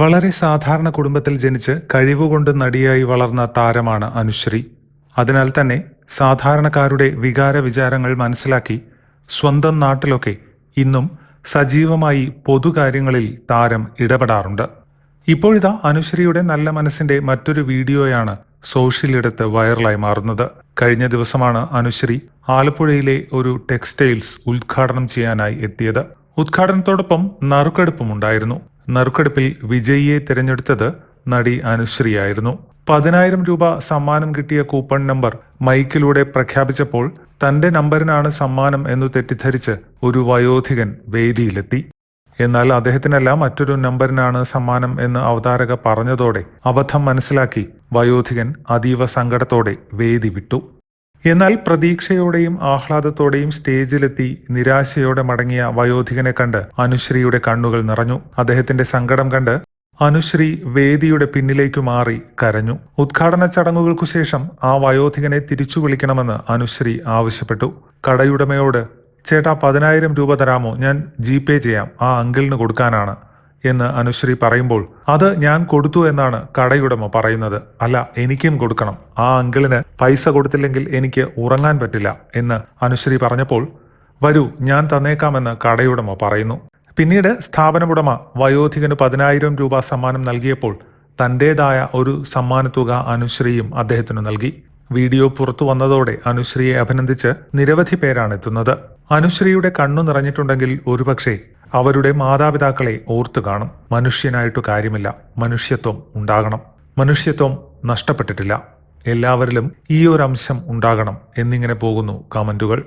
വളരെ സാധാരണ കുടുംബത്തിൽ ജനിച്ച് കഴിവുകൊണ്ട് നടിയായി വളർന്ന താരമാണ് അനുശ്രീ. അതിനാൽ തന്നെ സാധാരണക്കാരുടെ വികാര വിചാരങ്ങൾ മനസ്സിലാക്കി സ്വന്തം നാട്ടിലൊക്കെ ഇന്നും സജീവമായി പൊതുകാര്യങ്ങളിൽ താരം ഇടപെടാറുണ്ട്. ഇപ്പോഴിതാ അനുശ്രീയുടെ നല്ല മനസ്സിന്റെ മറ്റൊരു വീഡിയോയാണ് സോഷ്യലിടത്ത് വൈറലായി മാറുന്നത്. കഴിഞ്ഞ ദിവസമാണ് അനുശ്രീ ആലപ്പുഴയിലെ ഒരു ടെക്സ്റ്റൈൽസ് ഉദ്ഘാടനം ചെയ്യാനായി എത്തിയത്. ഉദ്ഘാടനത്തോടൊപ്പം നറുക്കെടുപ്പും ഉണ്ടായിരുന്നു. നറുക്കെടുപ്പിൽ വിജയിയെ തിരഞ്ഞെടുത്തത് നടി അനുശ്രീയായിരുന്നു പതിനായിരം രൂപ സമ്മാനം കിട്ടിയ കൂപ്പൺ നമ്പർ മൈക്കിലൂടെ പ്രഖ്യാപിച്ചപ്പോൾ തന്റെ നമ്പറിനാണ് സമ്മാനം എന്ന് തെറ്റിദ്ധരിച്ച് ഒരു വയോധികൻ വേദിയിലെത്തി. എന്നാൽ അദ്ദേഹത്തിനല്ല മറ്റൊരു നമ്പറിനാണ് സമ്മാനം എന്ന് അവതാരക പറഞ്ഞതോടെ അബദ്ധം മനസ്സിലാക്കി വയോധികൻ അതീവ സങ്കടത്തോടെ വേദി വിട്ടു. എന്നാൽ പ്രതീക്ഷയോടെയും ആഹ്ലാദത്തോടെയും സ്റ്റേജിലെത്തി നിരാശയോടെ മടങ്ങിയ വയോധികനെ കണ്ട് അനുശ്രീയുടെ കണ്ണുകൾ നിറഞ്ഞു. അദ്ദേഹത്തിന്റെ സങ്കടം കണ്ട് അനുശ്രീ വേദിയുടെ പിന്നിലേക്കു മാറി കരഞ്ഞു. ഉദ്ഘാടന ചടങ്ങുകൾക്കു ശേഷം ആ വയോധികനെ തിരിച്ചു വിളിക്കണമെന്ന് അനുശ്രീ ആവശ്യപ്പെട്ടു. കടയുടമയോട് ചേട്ടാ പതിനായിരം രൂപ തരാമോ? ഞാൻ ജി പേ ചെയ്യാം. ആ അങ്കിളിന് കൊടുക്കാനാണ്. എന്ന് അനുശ്രീ പറയുമ്പോൾ അത് ഞാൻ കൊടുത്തു എന്നാണ് കടയുടമ പറയുന്നത്. അല്ല എനിക്കും കൊടുക്കണം. ആ അങ്കിളിന് പൈസ കൊടുത്തില്ലെങ്കിൽ എനിക്ക് ഉറങ്ങാൻ പറ്റില്ല എന്ന് അനുശ്രീ പറഞ്ഞപ്പോൾ വരൂ ഞാൻ തന്നേക്കാമെന്ന് കടയുടമ പറയുന്നു. പിന്നീട് സ്ഥാപനമുടമ വയോധികന് പതിനായിരം രൂപ സമ്മാനം നൽകിയപ്പോൾ തന്റേതായ ഒരു സമ്മാനത്തുക അനുശ്രീയും അദ്ദേഹത്തിന് നൽകി. വീഡിയോ പുറത്തു വന്നതോടെ അനുശ്രീയെ അഭിനന്ദിച്ച് നിരവധി പേരാണ് എത്തുന്നത്. അനുശ്രീയുടെ കണ്ണു നിറഞ്ഞിട്ടുണ്ടെങ്കിൽ ഒരുപക്ഷെ അവരുടെ മാതാപിതാക്കളെ ഓർത്തു കാണും. മനുഷ്യനായിട്ടു കാര്യമില്ല. മനുഷ്യത്വം ഉണ്ടാകണം. മനുഷ്യത്വം നഷ്ടപ്പെട്ടിട്ടില്ല. എല്ലാവരിലും ഈ ഒരു അംശം ഉണ്ടാകണം എന്നിങ്ങനെ പോകുന്നു കമന്റുകൾ.